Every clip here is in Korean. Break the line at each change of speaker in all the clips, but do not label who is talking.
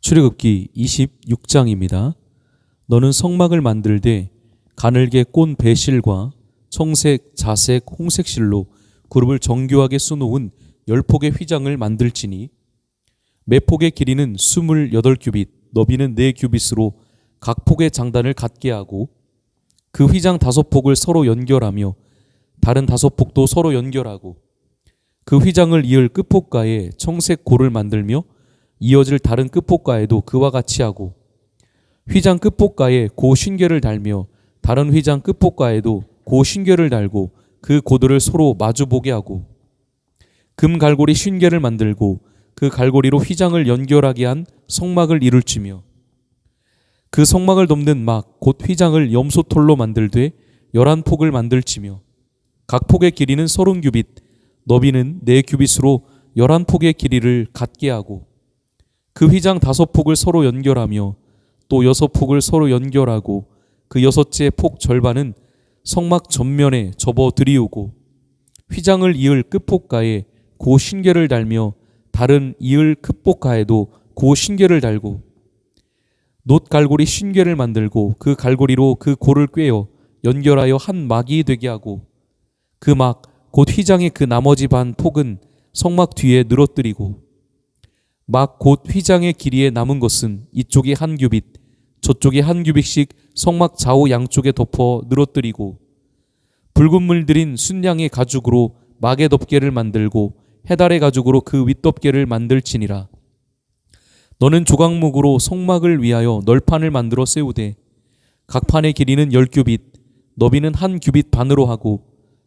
출애굽기 26장입니다. 너는 성막을 만들되 가늘게 꼰 배실과 청색, 자색, 홍색 실로 그룹을 정교하게 수놓은 열 폭의 휘장을 만들지니 매 폭의 길이는 스물여덟 규빗, 너비는 네 규빗으로 각 폭의 장단을 갖게 하고 그 휘장 다섯 폭을 서로 연결하며 다른 다섯 폭도 서로 연결하고 그 휘장을 이을 끝폭가에 청색 고를 만들며 이어질 다른 끝폭가에도 그와 같이 하고 휘장 끝폭가에 고 신궤를 달며 다른 휘장 끝폭가에도 고 신궤를 달고 그 고들을 서로 마주 보게 하고 금 갈고리 신궤를 만들고 그 갈고리로 휘장을 연결하게 한 성막을 이룰지며 그 성막을 덮는 막 곧 휘장을 염소톨로 만들되 열한 폭을 만들지며 각 폭의 길이는 서른 규빗 너비는 네 규빗으로 열한 폭의 길이를 갖게 하고 그 휘장 다섯 폭을 서로 연결하며 또 여섯 폭을 서로 연결하고 그 여섯째 폭 절반은 성막 전면에 접어 들이우고 휘장을 이을 끝폭가에 고 신계를 달며 다른 이을 끝폭가에도 고 신계를 달고 놋 갈고리 신계를 만들고 그 갈고리로 그 고를 꿰어 연결하여 한 막이 되게 하고 그 막 곧 휘장의 그 나머지 반 폭은 성막 뒤에 늘어뜨리고 막 곧 휘장의 길이에 남은 것은 이쪽이 한 규빗 저쪽이 한 규빗씩 성막 좌우 양쪽에 덮어 늘어뜨리고 붉은 물 들인 순양의 가죽으로 막의 덮개를 만들고 해달의 가죽으로 그 윗덮개를 만들지니라. 너는 조각목으로 성막을 위하여 널판을 만들어 세우되 각 판의 길이는 열 규빗 너비는 한 규빗 반으로 하고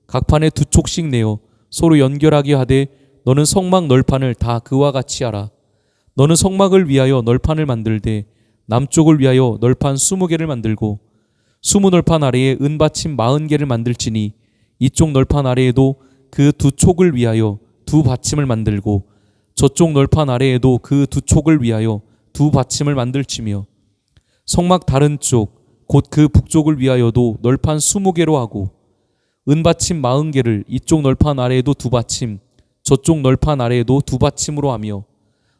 각 판에 두 촉씩 내어 서로 연결하게 하되 너는 성막 널판을 다 그와 같이 하라 너는 성막을 위하여 널판을 만들되 남쪽을 위하여 널판 스무 개를 만들고 스무 널판 아래에 은받침 마흔 개를 만들지니 이쪽 널판 아래에도 그 두 촉을 위하여 두 받침을 만들고 저쪽 널판 아래에도 그 두 촉을 위하여 두 받침을 만들지며 성막 다른 쪽 곧 그 북쪽을 위하여도 널판 스무 개로 하고 은받침 마흔 개를 이쪽 널판 아래에도 두 받침 저쪽 널판 아래에도 두 받침으로 하며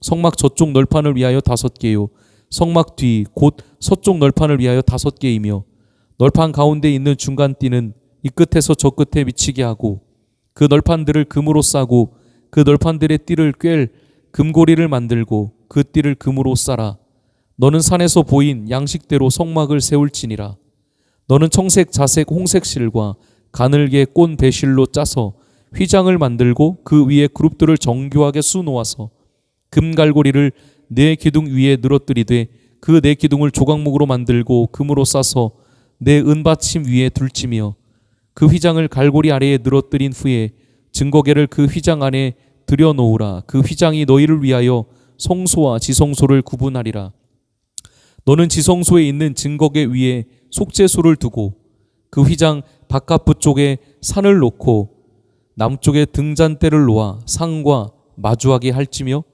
성막 저쪽 널판을 위하여 다섯 개요. 성막 뒤 곧 서쪽 널판을 위하여 다섯 개이며 널판 가운데 있는 중간 띠는 이 끝에서 저 끝에 미치게 하고 그 널판들을 금으로 싸고 그 널판들의 띠를 꿰 금고리를 만들고 그 띠를 금으로 싸라. 너는 산에서 보인 양식대로 성막을 세울지니라. 너는 청색 자색 홍색 실과 가늘게 꼰 배실로 짜서 휘장을 만들고 그 위에 그룹들을 정교하게 수놓아서 금갈고리를 네 기둥 위에 늘어뜨리되 그네 기둥을 조각목으로 만들고 금으로 싸서 네 은받침 위에 둘치며 그 휘장을 갈고리 아래에 늘어뜨린 후에 증거계를 그 휘장 안에 들여놓으라. 그 휘장이 너희를 위하여 성소와 지성소를 구분하리라. 너는 지성소에 있는 증거계 위에 속죄소를 두고 그 휘장 바깥부 쪽에 산을 놓고 남쪽에 등잔대를 놓아 상과 마주하게 할지며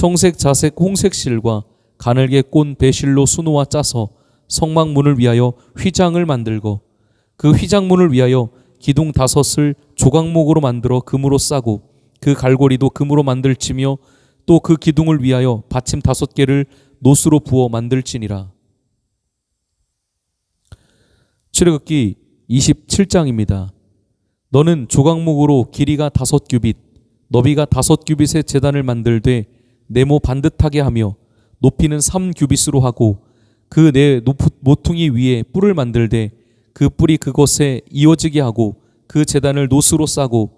청색 자색 홍색 실과 가늘게 꼰 배실로 수놓아 짜서 성막문을 위하여 휘장을 만들고 그 휘장문을 위하여 기둥 다섯을 조각목으로 만들어 금으로 싸고 그 갈고리도 금으로 만들지며 또 그 기둥을 위하여 받침 다섯 개를 노스로 부어 만들지니라. 출애굽기 27장입니다. 너는 조각목으로 길이가 다섯 규빗, 너비가 다섯 규빗의 재단을 만들되 네모 반듯하게 하며 높이는 삼 규빗으로 하고 그네 모퉁이 위에 뿔을 만들되 그 뿔이 그것에 이어지게 하고 그 재단을 노스로 싸고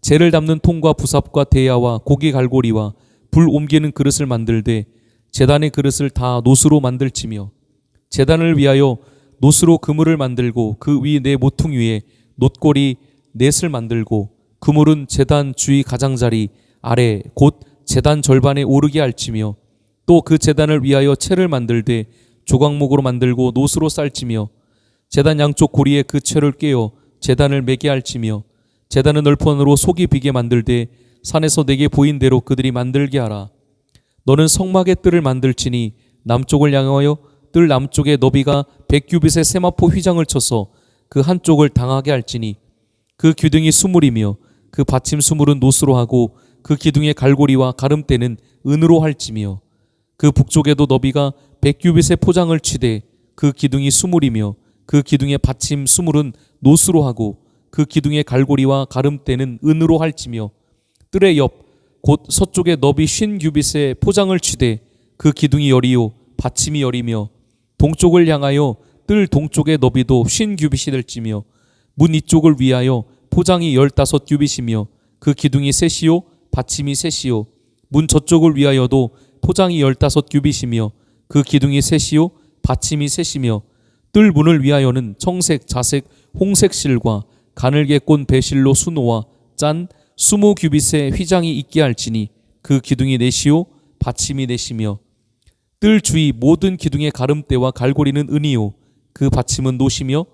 재를 담는 통과 부삽과 대야와 고기 갈고리와 불 옮기는 그릇을 만들되 재단의 그릇을 다 노스로 만들지며 재단을 위하여 노스로 그물을 만들고 그위네 모퉁이 위에 놋골이 넷을 만들고 그물은 재단 주위 가장자리 아래 곧 재단 절반에 오르게 할지며 또그 제단을 위하여 채를 만들되 조각목으로 만들고 노스로 쌀지며 제단 양쪽 고리에 그 채를 깨어 제단을 매게 할지며 제단은 널판으로 속이 비게 만들되 산에서 내게 보인 대로 그들이 만들게 하라. 너는 성막의 뜰을 만들지니 남쪽을 향하여 뜰 남쪽에 너비가 백규빗의 세마포 휘장을 쳐서 그 한쪽을 당하게 할지니 그 기둥이 수물이며 그 받침 수물은 노스로 하고 그 기둥의 갈고리와 가름대는 은으로 할지며 그 북쪽에도 너비가 백규빗의 포장을 치되 그 기둥이 수물이며 그 기둥의 받침 수물은 노스로 하고 그 기둥의 갈고리와 가름대는 은으로 할지며 뜰의 옆 곧 서쪽에 너비 쉰 규빗의 포장을 치되 그 기둥이 열이요 받침이 열이며 동쪽을 향하여 뜰 동쪽의 너비도 쉰 규빗이 될지며 문 이쪽을 위하여 포장이 열다섯 규빗이며 그 기둥이 셋이요 받침이 셋이요. 문 저쪽을 위하여도 포장이 열다섯 규빗이며 그 기둥이 셋이요. 받침이 셋이며 뜰 문을 위하여는 청색 자색 홍색 실과 가늘게 꼰 배실로 수놓아 짠 수모 규빗의 휘장이 있게 할지니 그 기둥이 넷이요. 받침이 넷이며 뜰 주위 모든 기둥의 가름대와 갈고리는 은이요. 그 받침은 노시며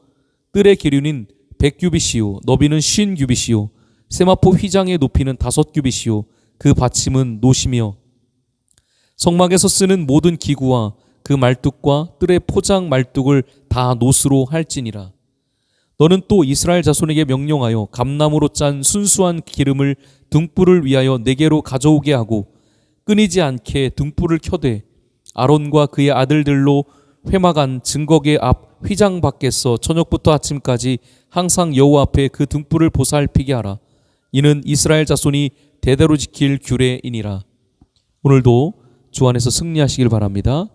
뜰의 기류는 백 규빗이요. 너비는 쉰 규빗이요 세마포 휘장의 높이는 다섯 규빗이요. 그 받침은 노시며 성막에서 쓰는 모든 기구와 그 말뚝과 뜰의 포장 말뚝을 다 노스로 할지니라. 너는 또 이스라엘 자손에게 명령하여 감나무로 짠 순수한 기름을 등불을 위하여 내게로 가져오게 하고 끊이지 않게 등불을 켜되 아론과 그의 아들들로 회막안 증거계 앞 휘장 밖에서 저녁부터 아침까지 항상 여호와 앞에 그 등불을 보살피게 하라. 이는 이스라엘 자손이 대대로 지킬 규례이니라. 오늘도 주 안에서 승리하시길 바랍니다.